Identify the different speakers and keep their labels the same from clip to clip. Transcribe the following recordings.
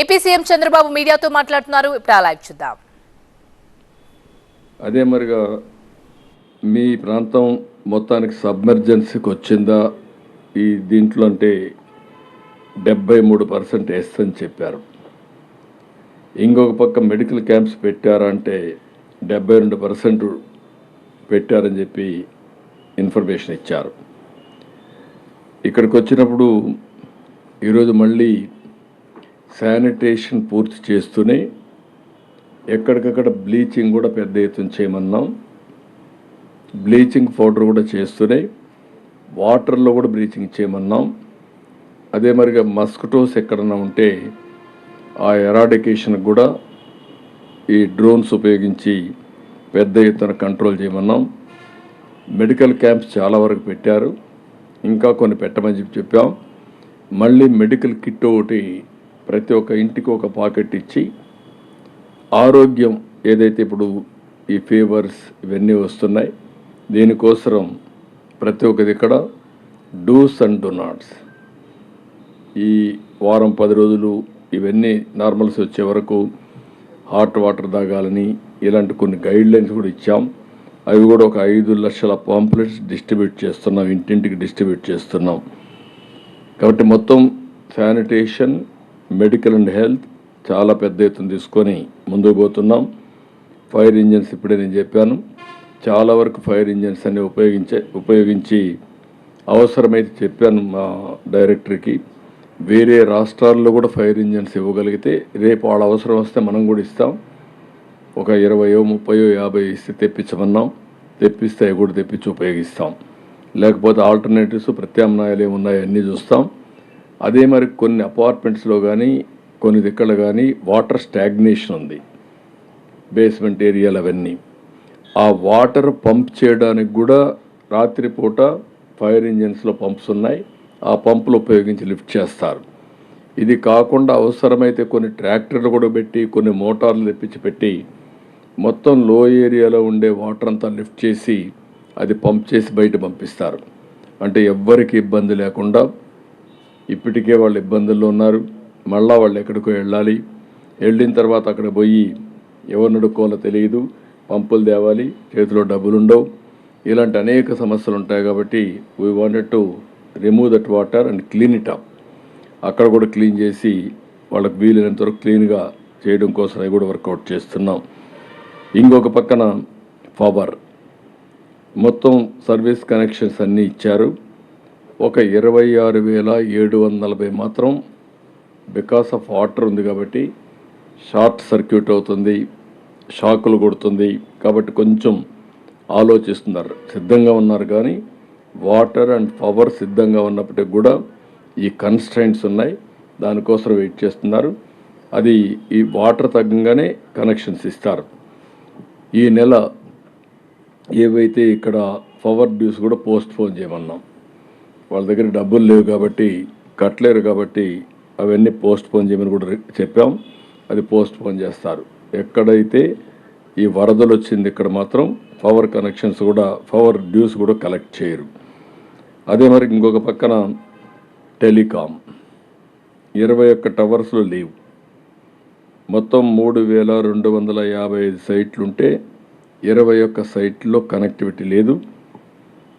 Speaker 1: AP CM Chandrababu మీడియాతో మాట్లాడుతున్నారు. ఇప్పుడు లైవ్ చూద్దాం.
Speaker 2: అదే మరిగా మీ ప్రాంతం మొత్తానికి సబ్మెర్జెన్సీకి వచ్చిందా? ఈ దీంట్లో అంటే డెబ్బై మూడు పర్సెంట్ వేస్తని చెప్పారు. ఇంకొక పక్క మెడికల్ క్యాంప్స్ పెట్టారంటే డెబ్బై రెండు పర్సెంట్ పెట్టారని చెప్పి ఇన్ఫర్మేషన్ ఇచ్చారు. ఇక్కడికి వచ్చినప్పుడు ఈరోజు మళ్ళీ శానిటేషన్ పూర్తి చేస్తూనే ఎక్కడికక్కడ బ్లీచింగ్ కూడా పెద్ద ఎత్తున చేయమన్నాం. బ్లీచింగ్ పౌడర్ కూడా చేస్తూనే వాటర్లో కూడా బ్లీచింగ్ చేయమన్నాం. అదే మరిగా మస్కిటోస్ ఎక్కడన్నా ఉంటే ఆ ఎరాడికేషన్కి కూడా ఈ డ్రోన్స్ ఉపయోగించి పెద్ద ఎత్తున కంట్రోల్ చేయమన్నాం. మెడికల్ క్యాంప్స్ చాలా వరకు పెట్టారు. ఇంకా కొన్ని పెట్టమని చెప్పి చెప్పాం. మళ్ళీ మెడికల్ కిట్ ఒకటి ప్రతి ఒక్క ఇంటికి ఒక పాకెట్ ఇచ్చి ఆరోగ్యం ఏదైతే ఇప్పుడు ఈ ఫీవర్స్ ఇవన్నీ వస్తున్నాయి దీనికోసం ప్రతి ఒక్కది ఇక్కడ డూస్ అండ్ డూ నాట్స్ ఈ వారం పది రోజులు ఇవన్నీ నార్మల్స్ వచ్చే వరకు హాట్ వాటర్ తాగాలని ఇలాంటి కొన్ని గైడ్ లైన్స్ కూడా ఇచ్చాం. అవి కూడా ఒక ఐదు లక్షల పాంప్లెట్స్ డిస్ట్రిబ్యూట్ చేస్తున్నాం ఇంటింటికి డిస్ట్రిబ్యూట్ చేస్తున్నాం. కాబట్టి మొత్తం శానిటేషన్ మెడికల్ అండ్ హెల్త్ చాలా పెద్ద ఎత్తున తీసుకొని ముందుకు పోతున్నాం. ఫైర్ ఇంజన్స్ ఇప్పుడే నేను చెప్పాను. చాలా వరకు ఫైర్ ఇంజన్స్ అన్ని ఉపయోగించే ఉపయోగించి అవసరమైతే చెప్పాను మా డైరెక్టర్కి. వేరే రాష్ట్రాల్లో కూడా ఫైర్ ఇంజన్స్ ఇవ్వగలిగితే రేపు వాళ్ళ అవసరం వస్తే మనం కూడా ఇస్తాం. ఒక ఇరవయో ముప్పయో యాభై ఇస్తే తెప్పించమన్నాం. తెప్పిస్తే అవి కూడా తెప్పించి ఉపయోగిస్తాం. లేకపోతే ఆల్టర్నేటివ్స్ ప్రత్యామ్నాయాలు ఏమున్నాయో అన్నీ చూస్తాం. అదే మరి కొన్ని అపార్ట్మెంట్స్లో కానీ కొన్ని దిక్కలు కానీ వాటర్ స్టాగ్నేషన్ ఉంది. బేస్మెంట్ ఏరియాలు అవన్నీ. ఆ వాటర్ పంప్ చేయడానికి కూడా రాత్రిపూట ఫైర్ ఇంజిన్స్లో పంప్స్ ఉన్నాయి. ఆ పంపులు ఉపయోగించి లిఫ్ట్ చేస్తారు. ఇది కాకుండా అవసరమైతే కొన్ని ట్రాక్టర్లు కూడా పెట్టి కొన్ని మోటార్లు తెప్పించి పెట్టి మొత్తం లో ఏరియాలో ఉండే వాటర్ అంతా లిఫ్ట్ చేసి అది పంప్ చేసి బయట పంపిస్తారు. అంటే ఎవ్వరికి ఇబ్బంది లేకుండా ఇప్పటికే వాళ్ళు ఇబ్బందుల్లో ఉన్నారు. మళ్ళా వాళ్ళు ఎక్కడికో వెళ్ళాలి. వెళ్ళిన తర్వాత అక్కడ పోయి ఎవరు నడుక్కోవాలో తెలియదు. పంపులు తేవాలి. చేతిలో డబ్బులు ఉండవు. ఇలాంటి అనేక సమస్యలు ఉంటాయి కాబట్టి we wanted to remove that water and clean it up అక్కడ కూడా క్లీన్ చేసి వాళ్ళకి వీలైనంత వరకు క్లీన్గా చేయడం కోసం అవి కూడా వర్కౌట్ చేస్తున్నాం. ఇంకొక పక్కన పవర్ మొత్తం సర్వీస్ కనెక్షన్స్ అన్నీ ఇచ్చారు. ఒక ఇరవై ఆరు వేల ఏడు వందల నలభై మాత్రం బికాస్ ఆఫ్ వాటర్ ఉంది కాబట్టి షార్ట్ సర్క్యూట్ అవుతుంది షాకులు కొడుతుంది కాబట్టి కొంచెం ఆలోచిస్తున్నారు. సిద్ధంగా ఉన్నారు కానీ వాటర్ అండ్ పవర్ సిద్ధంగా ఉన్నప్పటికి కూడా ఈ కన్స్ట్రైంట్స్ ఉన్నాయి. దానికోసం వెయిట్ చేస్తున్నారు. అది ఈ వాటర్ తగ్గంగానే కనెక్షన్స్ ఇస్తారు. ఈ నెల ఏవైతే ఇక్కడ పవర్ డ్యూస్ కూడా పోస్ట్ పోన్ చేయమన్నాం. వాళ్ళ దగ్గర డబ్బులు లేవు కాబట్టి కట్టలేరు కాబట్టి అవన్నీ పోస్ట్ పోన్ చేయమని కూడా చెప్పాం. అది పోస్ట్ పోన్ చేస్తారు. ఎక్కడైతే ఈ వరదలు వచ్చింది ఇక్కడ మాత్రం పవర్ కనెక్షన్స్ కూడా పవర్ డ్యూస్ కూడా కలెక్ట్ చేయరు. అదే మరి ఇంకొక పక్కన టెలికాం. ఇరవై ఒక్క టవర్స్లో లేవు. మొత్తం మూడు వేల రెండు వందల యాభై ఐదు సైట్లుంటే ఇరవై ఒక్క సైట్లో కనెక్టివిటీ లేదు.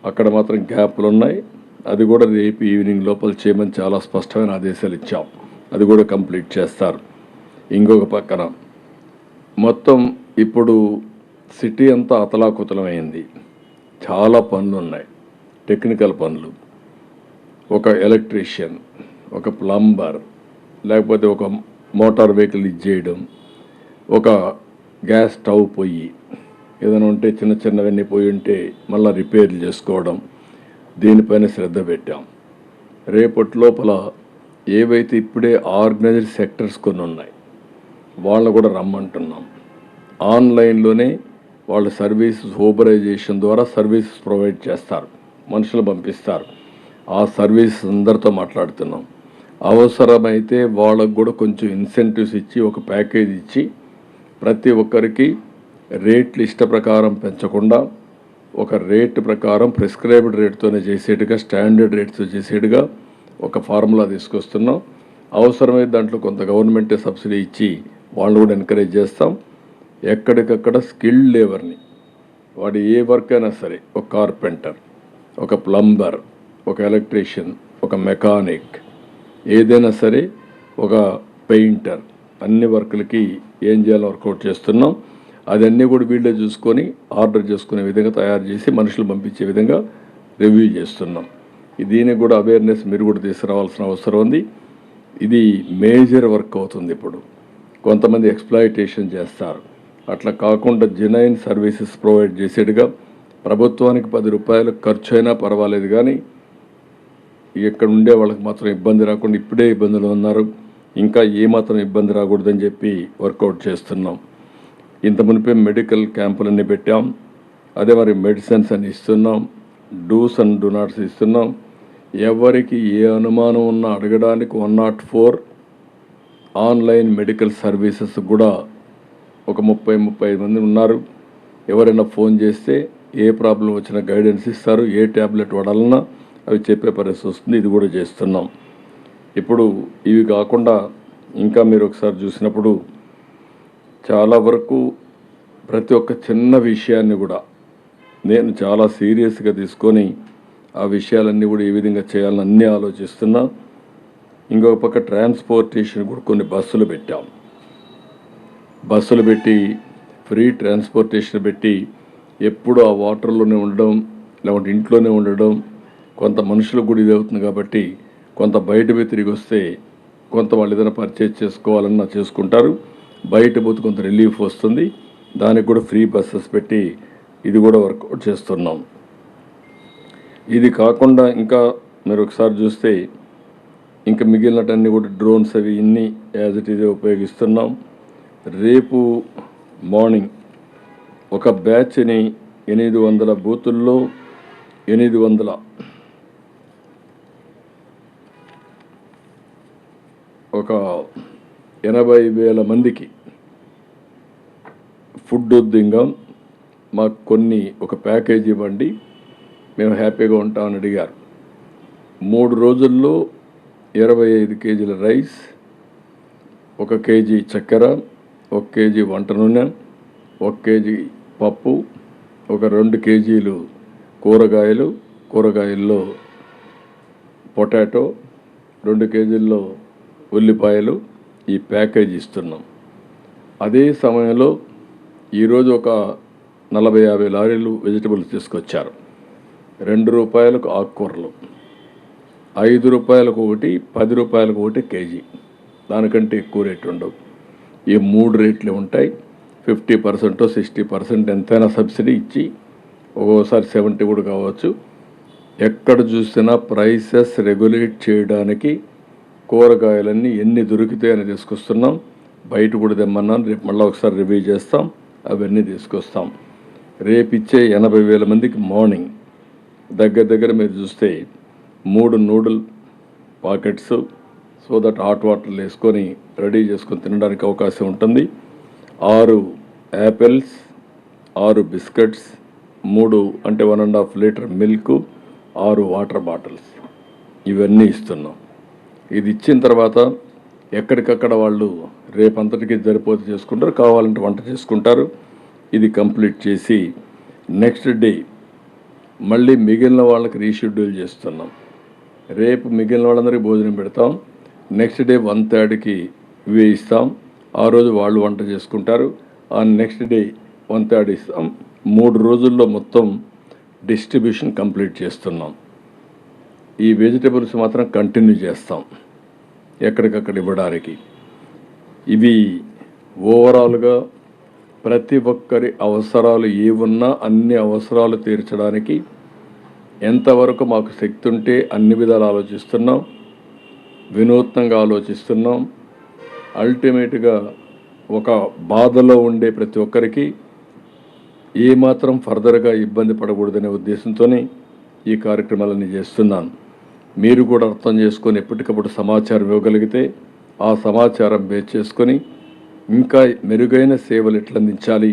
Speaker 2: అక్కడ మాత్రం గ్యాప్లు ఉన్నాయి. అది కూడా రేపు ఈవినింగ్ లోపల చేయమని చాలా స్పష్టమైన ఆదేశాలు ఇచ్చాం. అది కూడా కంప్లీట్ చేస్తారు. ఇంకొక పక్కన మొత్తం ఇప్పుడు సిటీ అంతా అతలాకుతలమైంది. చాలా పనులు ఉన్నాయి టెక్నికల్ పనులు. ఒక ఎలక్ట్రీషియన్ ఒక ప్లంబర్ లేకపోతే ఒక మోటార్ వెహికల్ ఇచ్చేయడం ఒక గ్యాస్ స్టవ్ పొయ్యి ఏదైనా ఉంటే చిన్న చిన్నవన్నీ పోయి ఉంటే మళ్ళీ రిపేర్లు చేసుకోవడం దీనిపైన శ్రద్ధ పెట్టాం. రేపటి లోపల ఏవైతే ఇప్పుడే ఆర్గనైజ్డ్ సెక్టర్స్ కొన్ని ఉన్నాయి వాళ్ళని కూడా రమ్మంటున్నాం. ఆన్లైన్లోనే వాళ్ళ సర్వీసెస్ ఊబరైజేషన్ ద్వారా సర్వీసెస్ ప్రొవైడ్ చేస్తారు మనుషులు పంపిస్తారు. ఆ సర్వీసెస్ అందరితో మాట్లాడుతున్నాం. అవసరమైతే వాళ్ళకు కూడా కొంచెం ఇన్సెంటివ్స్ ఇచ్చి ఒక ప్యాకేజ్ ఇచ్చి ప్రతి ఒక్కరికి రేట్లు ఇష్ట ప్రకారం పెంచకుండా ఒక రేట్ ప్రకారం ప్రిస్క్రైబ్డ్ రేట్తోనే చేసేట్టుగా స్టాండర్డ్ రేట్తో చేసేట్టుగా ఒక ఫార్ములా తీసుకొస్తున్నాం. అవసరమైతే దాంట్లో కొంత గవర్నమెంటే సబ్సిడీ ఇచ్చి వాళ్ళు కూడా ఎంకరేజ్ చేస్తాం. ఎక్కడికక్కడ స్కిల్డ్ లేబర్ని వాడు ఏ వర్క్ అయినా సరే ఒక కార్పెంటర్ ఒక ప్లంబర్ ఒక ఎలక్ట్రీషియన్ ఒక మెకానిక్ ఏదైనా సరే ఒక పెయింటర్ అన్ని వర్కులకి ఏం చేయాలో వర్కౌట్ చేస్తున్నాం. అదన్నీ కూడా వీళ్ళే చూసుకొని ఆర్డర్ చేసుకునే విధంగా తయారు చేసి మనుషులు పంపించే విధంగా రివ్యూ చేస్తున్నాం. దీనికి కూడా అవేర్నెస్ మీరు కూడా తీసుకురావాల్సిన అవసరం ఉంది. ఇది మేజర్ వర్క్ అవుతుంది ఇప్పుడు. కొంతమంది ఎక్స్ప్లాయిటేషన్ చేస్తారు. అట్లా కాకుండా జెనైన్ సర్వీసెస్ ప్రొవైడ్ చేసేట్టుగా ప్రభుత్వానికి పది రూపాయలు ఖర్చు అయినా పర్వాలేదు కానీ ఇక్కడ ఉండే వాళ్ళకి మాత్రం ఇబ్బంది రాకుండా ఇప్పుడే ఇబ్బందులు ఉన్నారు. ఇంకా ఏమాత్రం ఇబ్బంది రాకూడదని చెప్పి వర్కౌట్ చేస్తున్నాం. ఇంత మునిపే మెడికల్ క్యాంపులన్నీ పెట్టాం. అదే మరి మెడిసిన్స్ అని ఇస్తున్నాం. డూస్ అండ్ డూ నాట్స్ ఇస్తున్నాం. ఎవరికి ఏ అనుమానం ఉన్నా అడగడానికి one not four online medical services కూడా ఒక ముప్పై ముప్పై ఐదు మంది ఉన్నారు. ఎవరైనా ఫోన్ చేస్తే ఏ ప్రాబ్లం వచ్చినా గైడెన్స్ ఇస్తారు. ఏ ట్యాబ్లెట్ వాడాలన్నా అవి చెప్పే పరిస్థితి వస్తుంది. ఇది కూడా చేస్తున్నాం. ఇప్పుడు ఇవి కాకుండా ఇంకా మీరు ఒకసారి చూసినప్పుడు చాలా వరకు ప్రతి ఒక్క చిన్న విషయాన్ని కూడా నేను చాలా సీరియస్గా తీసుకొని ఆ విషయాలన్నీ కూడా ఏ విధంగా చేయాలని అన్నీ ఆలోచిస్తున్నా. ఇంకొక పక్క ట్రాన్స్పోర్టేషన్ కూడా కొన్ని బస్సులు పెట్టాం. బస్సులు పెట్టి ఫ్రీ ట్రాన్స్పోర్టేషన్ పెట్టి ఎప్పుడు ఆ వాటర్లోనే ఉండడం లేకుంటే ఇంట్లోనే ఉండడం కొంత మనుషులకు కూడా ఇది అవుతుంది కాబట్టి కొంత బయటపై తిరిగి వస్తే కొంత వాళ్ళు ఏదైనా పర్చేజ్ చేసుకోవాలన్నా చేసుకుంటారు. బయట పోతే కొంత రిలీఫ్ వస్తుంది. దానికి కూడా ఫ్రీ బస్సెస్ పెట్టి ఇది కూడా వర్కౌట్ చేస్తున్నాం. ఇది కాకుండా ఇంకా మీరు ఒకసారి చూస్తే ఇంకా మిగిలినటన్నీ కూడా డ్రోన్స్ అవి ఇన్ని యాజ్ ఇట్ ఈజ్ ఉపయోగిస్తున్నాం. రేపు మార్నింగ్ ఒక బ్యాచ్ని ఎనిమిది వందల బూతుల్లో ఎనిమిది వందల ఒక ఎనభై వేల మందికి ఫుడ్ ఉద్దింగం మాకు కొన్ని ఒక ప్యాకేజ్ ఇవ్వండి మేము హ్యాపీగా ఉంటామని అడిగారు. మూడు రోజుల్లో ఇరవై ఐదు కేజీల రైస్ ఒక కేజీ చక్కెర ఒక కేజీ వంట నూనె ఒక కేజీ పప్పు ఒక రెండు కేజీలు కూరగాయలు కూరగాయల్లో పొటాటో రెండు కేజీల్లో ఉల్లిపాయలు ఈ ప్యాకేజ్ ఇస్తున్నాం. అదే సమయంలో ఈరోజు ఒక నలభై యాభై లారీలు వెజిటబుల్స్ తీసుకొచ్చారు. రెండు రూపాయలకు ఆకుకూరలు ఐదు రూపాయలకు ఒకటి పది రూపాయలకు ఒకటి కేజీ. దానికంటే ఎక్కువ రేటు ఉండవు. ఈ మూడు రేట్లు ఉంటాయి. ఫిఫ్టీ పర్సెంట్ సిక్స్టీ పర్సెంట్ ఎంతైనా సబ్సిడీ ఇచ్చి ఒక్కోసారి సెవెంటీ కూడా కావచ్చు. ఎక్కడ చూసినా ప్రైసెస్ రెగ్యులేట్ చేయడానికి కూరగాయలన్నీ ఎన్ని దొరుకుతాయని తీసుకొస్తున్నాం. బయట కూడా తెమ్మన్నాను. రేపు మళ్ళీ ఒకసారి రివ్యూ చేస్తాం. అవన్నీ తీసుకొస్తాం. రేపు ఇచ్చే ఎనభై వేల మందికి మార్నింగ్ దగ్గర దగ్గర మీరు చూస్తే మూడు noodle packets so that hot వాటర్లు వేసుకొని రెడీ చేసుకొని తినడానికి అవకాశం ఉంటుంది. ఆరు యాపిల్స్ ఆరు బిస్కెట్స్ మూడు అంటే one and half litre milk ఆరు వాటర్ బాటిల్స్ ఇవన్నీ ఇస్తున్నాం. ఇది ఇచ్చిన తర్వాత ఎక్కడికక్కడ వాళ్ళు రేపంతటికి జరిపోతే చేసుకుంటారు కావాలంటే వంట చేసుకుంటారు. ఇది కంప్లీట్ చేసి నెక్స్ట్ డే మళ్ళీ మిగిలిన వాళ్ళకి రీషెడ్యూల్ చేస్తున్నాం. రేపు మిగిలిన వాళ్ళందరికీ భోజనం పెడతాం. నెక్స్ట్ డే వన్ థర్డ్కి ఇవే ఇస్తాం ఆ రోజు వాళ్ళు వంట చేసుకుంటారు. ఆ నెక్స్ట్ డే వన్ థర్డ్ ఇస్తాం. మూడు రోజుల్లో మొత్తం డిస్ట్రిబ్యూషన్ కంప్లీట్ చేస్తున్నాం. ఈ వెజిటబుల్స్ మాత్రం కంటిన్యూ చేస్తాం ఎక్కడికక్కడ ఇవ్వడానికి. ఇవి ఓవరాల్గా ప్రతి ఒక్కరి అవసరాలు ఏ ఉన్నా అన్ని అవసరాలు తీర్చడానికి ఎంతవరకు మాకు శక్తి ఉంటే అన్ని విధాలు ఆలోచిస్తున్నాం వినూత్నంగా ఆలోచిస్తున్నాం. అల్టిమేట్గా ఒక బాధలో ఉండే ప్రతి ఒక్కరికి ఏమాత్రం ఫర్దర్గా ఇబ్బంది పడకూడదనే ఉద్దేశంతోనే ఈ కార్యక్రమాలన్నీ చేస్తున్నాను. మీరు కూడా అర్థం చేసుకొని ఎప్పటికప్పుడు సమాచారం ఇవ్వగలిగితే ఆ సమాచారం బేస్ చేసుకొని ఇంకా మెరుగైన సేవలు ఎట్లా అందించాలి?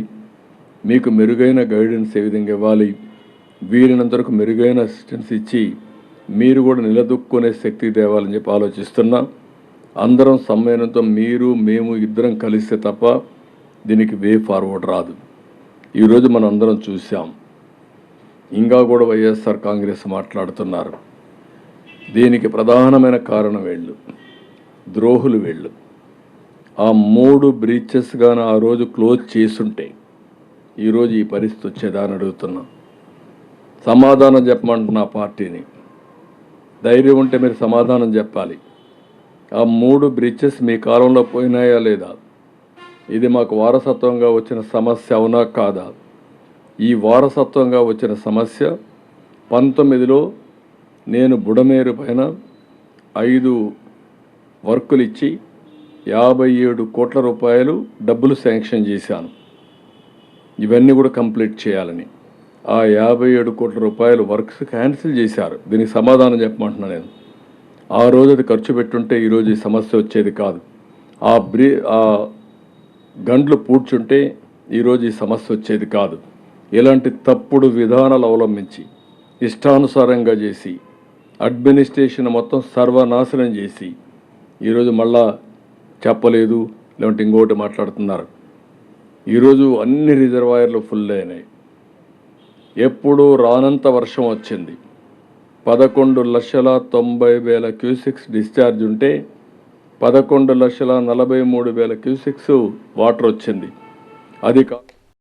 Speaker 2: మీకు మెరుగైన గైడెన్స్ ఏ విధంగా ఇవ్వాలి? వీరినంతరకు మెరుగైన అసిస్టెన్స్ ఇచ్చి మీరు కూడా నిలదొక్కునే శక్తి తేవాలని చెప్పి ఆలోచిస్తున్నా. అందరం సమ్మేళనంతో మీరు మేము ఇద్దరం కలిస్తే తప్ప దీనికి వే ఫార్వర్డ్ రాదు. ఈరోజు మనం అందరం చూసాం ఇంకా కూడా వైఎస్ఆర్ కాంగ్రెస్ మాట్లాడుతున్నారు. దీనికి ప్రధానమైన కారణం వీళ్ళు. ద్రోహులు వీళ్ళు. ఆ మూడు బ్రీచెస్ కానీ ఆ రోజు క్లోజ్ చేసుంటే ఈరోజు ఈ పరిస్థితి వచ్చేదా అని అడుగుతున్నా. సమాధానం చెప్పమంటున్నా పార్టీని. ధైర్యం ఉంటే మీరు సమాధానం చెప్పాలి. ఆ మూడు బ్రిడ్జెస్ మీ కాలంలో పోయినాయా లేదా? ఇది మాకు వారసత్వంగా వచ్చిన సమస్య అవునా కాదా? ఈ వారసత్వంగా వచ్చిన సమస్య పంతొమ్మిదిలో నేను బుడమేరు పైన ఐదు వర్కులు ఇచ్చి యాభై ఏడు కోట్ల రూపాయలు డబ్బులు శాంక్షన్ చేశాను. ఇవన్నీ కూడా కంప్లీట్ చేయాలని. ఆ యాభై ఏడు కోట్ల రూపాయలు వర్క్స్ క్యాన్సిల్ చేశారు. దీనికి సమాధానం చెప్పమంటున్నా నేను. ఆ రోజు అది ఖర్చు పెట్టుంటే ఈరోజు ఈ సమస్య వచ్చేది కాదు. ఆ బ్రీ ఆ గండ్లు పూడ్చుంటే ఈరోజు ఈ సమస్య వచ్చేది కాదు. ఇలాంటి తప్పుడు విధానాలు అవలంబించి ఇష్టానుసారంగా చేసి అడ్మినిస్ట్రేషన్ మొత్తం సర్వనాశనం చేసి ఈరోజు మళ్ళా చెప్పలేదు లేదంటే ఇంకోటి మాట్లాడుతున్నారు. ఈరోజు అన్ని రిజర్వాయర్లు ఫుల్ అయినాయి. ఎప్పుడూ రానంత వర్షం వచ్చింది. పదకొండు లక్షల తొంభై వేల క్యూసిక్స్ డిశ్చార్జ్ ఉంటే పదకొండు లక్షల నలభై మూడు వేల క్యూసిక్స్ వాటర్ వచ్చింది. అది కా